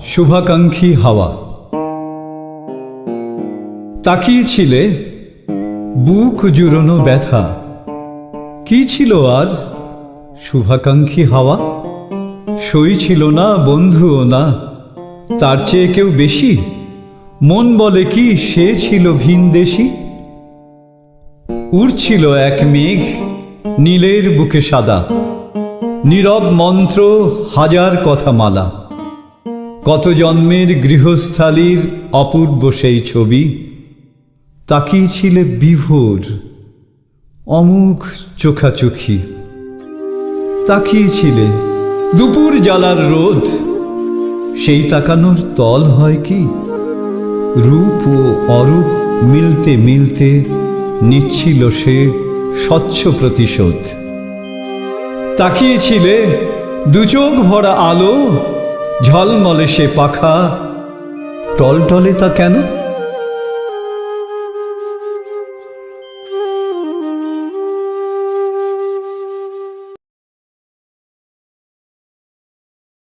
শুভাকাঙ্ক্ষী হাওয়া। তাকিয়েছিলে? বুক জুড়োনো ব্যথা। কি ছিল আর? শুভাকাঙ্ক্ষী হাওয়া? সই ছিল না, বন্ধুও না। তার চেয়ে কেউ বেশি? মন বলে কি, সে ছিল ভিনদেশি উড়ছিল এক মেঘ, নীলের বুকে সাদা। নীরব মন্ত্র, হাজার কথা মালা। কত জন্মের গৃহস্থালীর অপূর্ব সেই ছবি। তাকিয়েছিলে বিভোর অমুখ চোখাচোখি। তাকিয়েছিলে দুপুর জ্বালার রোদ, সেই তাকানোর তল হয় কি? রূপ ও অরূপ মিলতে মিলতে নিচ্ছিল সে স্বচ্ছ প্রতিশোধ। তাকিয়েছিলে দুচোখ ভরা আলো, ঝলমলে সে পাখা, টলটলে তা কেন?